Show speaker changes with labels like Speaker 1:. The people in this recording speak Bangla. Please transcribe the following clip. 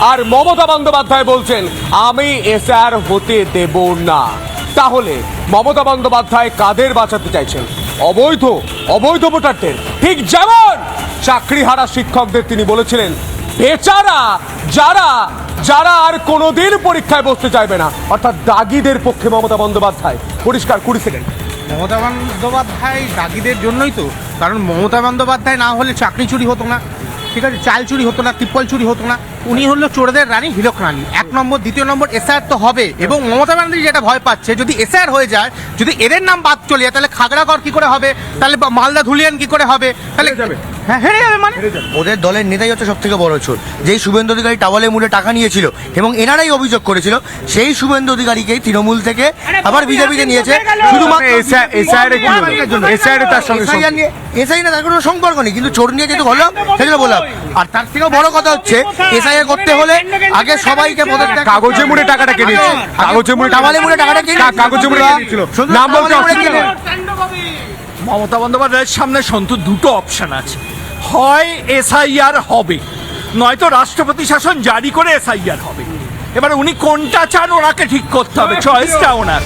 Speaker 1: আর মমতা বন্দ্যোপাধ্যায় বলছেন, আমি এসআর হতে দেব না। তাহলে মমতা বন্দ্যোপাধ্যায় কাদের বাঁচাতে চাইছেন? অবৈধ অবৈধ ভোটারদের। ঠিক যেমন চাকরিহারা শিক্ষকদের তিনি বলেছিলেন, বেচারা, যারা যারা আর কোনোদিন পরীক্ষায় বসতে চাইবে না। অর্থাৎ দাগিদের পক্ষে মমতা বন্দ্যোপাধ্যায়। পরিষ্কার, কুড়ি সেকেন্ড।
Speaker 2: মমতা বন্দ্যোপাধ্যায় দাগিদের জন্যই তো, কারণ মমতা বন্দ্যোপাধ্যায় না হলে চাকরি চুরি হতো না। ঠিক আছে, চাল চুরি হতো না, তিপ্পল চুরি হতো না। উনি হলো চোরদের রানী হিলক রানী। এক নম্বর দ্বিতীয় নম্বর এসআর তো হবে। এবং মমতা ব্যানার্জি যেটা ভয় পাচ্ছে যদি এসআর হয়ে যায় যদি এদের নাম বাদ চলে যায় তাহলে খাগড়াগড় কি করে হবে? তাহলে মালদা ধুলিয়ান কি করে হবে? তাহলে
Speaker 1: যাবে।
Speaker 2: হ্যাঁ হেরে যাবে মানে?
Speaker 3: ওদের দলের নেতাই হচ্ছে সব থেকে বড় চোর। যেই শুভেন্দু অধিকারী টাওয়ালে মুড়ে টাকা নিয়েছিল এবং এনারাই অভিযোগ করেছিল সেই শুভেন্দু অধিকারীকেই তৃণমূল থেকে আবার বিজেপিতে নিয়েছে। শুধুমাত্র?
Speaker 1: এসআইয়ের তার সঙ্গে
Speaker 3: এসআই না তার কোনো সম্পর্ক নেই কিন্তু চোর নিয়ে যেহেতু হলো সেগুলো বললাম আর তার থেকেও বড় কথা হচ্ছে এসআইআর করতে হলে আগে সবাইকে পদের
Speaker 1: কাগজে মুড়ে টাকাটা কে নিয়েছে কাগজে মুড়ে
Speaker 3: টাওয়ালে মুড়ে টাকাটা কে
Speaker 1: কাগজে মুড়ে
Speaker 3: শুধু
Speaker 1: নাম বলতে।
Speaker 4: মমতা বন্দ্যোপাধ্যায়ের সামনে সন্তু দুটো অপশন আছে। হয় এসআইআর হবে নয়তো রাষ্ট্রপতি শাসন জারি করে এসআইআর হবে। এবার উনি কোনটা চান ওনাকে ঠিক করতে হবে। চয়েসটা ওনার।